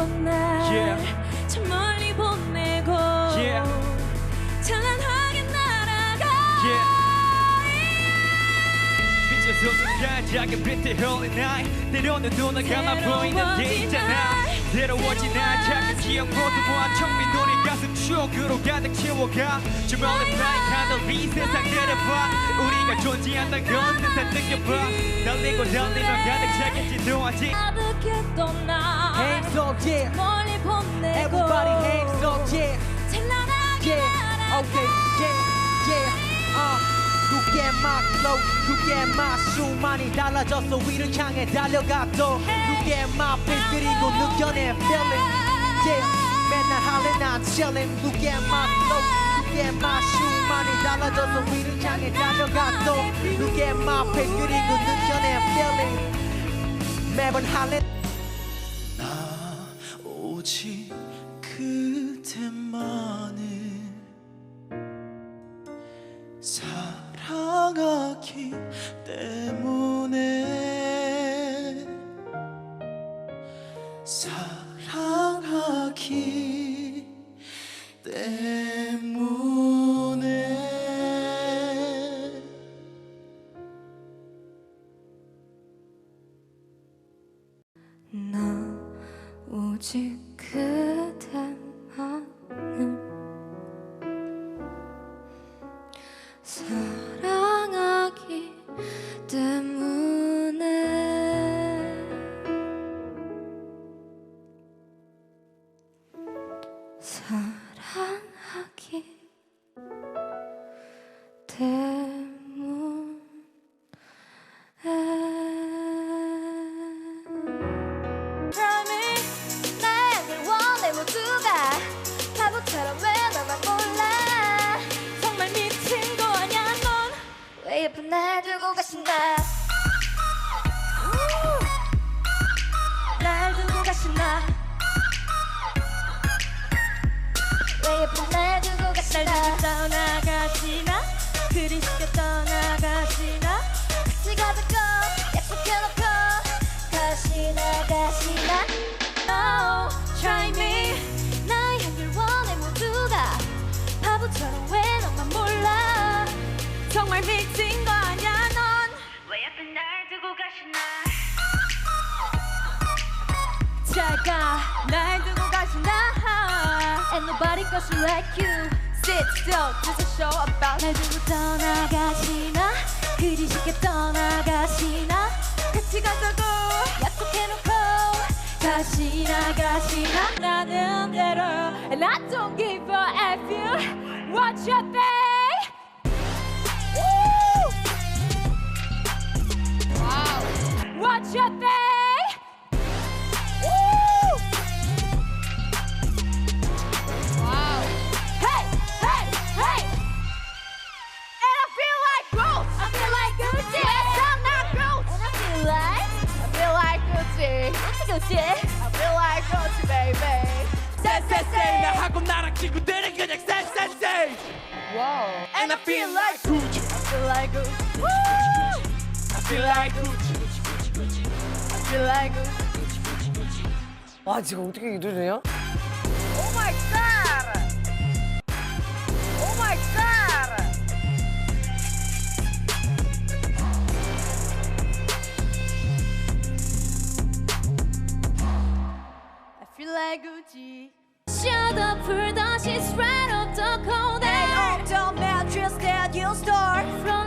모르겠던 날. Yeah. 저 멀리 보내고 Yeah. 찬란하게 날아가. 빛의 소중한 작은 빛의 holy night 때로는 눈을 감아 보이는 게 있잖아. 괴로워진 날. 작은 기억 모두 모아 가슴 추억으로 가득 채워가 나의 하늘 위 세상들을 봐 우리가 존재한다는 건 세상 느껴봐 달리고 달리며 가득 차게 지도하지 가득했던 날 Hands up, yeah. 멀리 보내고 Everybody hands up, yeah. 찬란하게 Yeah. Okay, yeah, yeah. Uh. At my flow, at my 수많이 달라졌어 위를 향해 at my face 그리고 느껴낸 feeling Yeah, 맨날 할래 난 chillin' at my flow, at my 수많이 달라졌어 위를 향해 Look at my face 그리고 느껴낸 feeling 매번 할래 오직 그대만을 사랑하기 때문에 나 오직 그대만을 사랑하기 때문에. 사 가신다. 우! 날 두고 가신다. 왜 예쁜 날 두고 가신다. 날 두고 떠나가시나? 그리 쉽게 떠나가시나? 같이 가자고 약속해놓고. 가시나 가시나? Oh try me. 나의 향기를 원해 모두가. 바보처럼 왜 너만 몰라? 정말 미친 거 왜 예쁜 날 두고 가시나 And nobody goes like you Sit still just a show about 날 두고 떠나가시나 그리 쉽게 떠나가시나 같이 가자고 약속해놓고 가시나 가시나 나는 대로 And I don't give a F you What you Gucci, Gucci. I feel like Gucci, baby. Say, say, say. 나 하고 나랑 친구들은 그냥 쎄쎄쎄 Whoa. And I feel like Gucci I feel like Gucci. Woo! I feel like Gucci I feel like Gucci. 와 지금 어떻게 이래 되냐? Oh my god. Shut up, pull the sheets right up the cold air. Hey, oh, don't mattress that you store From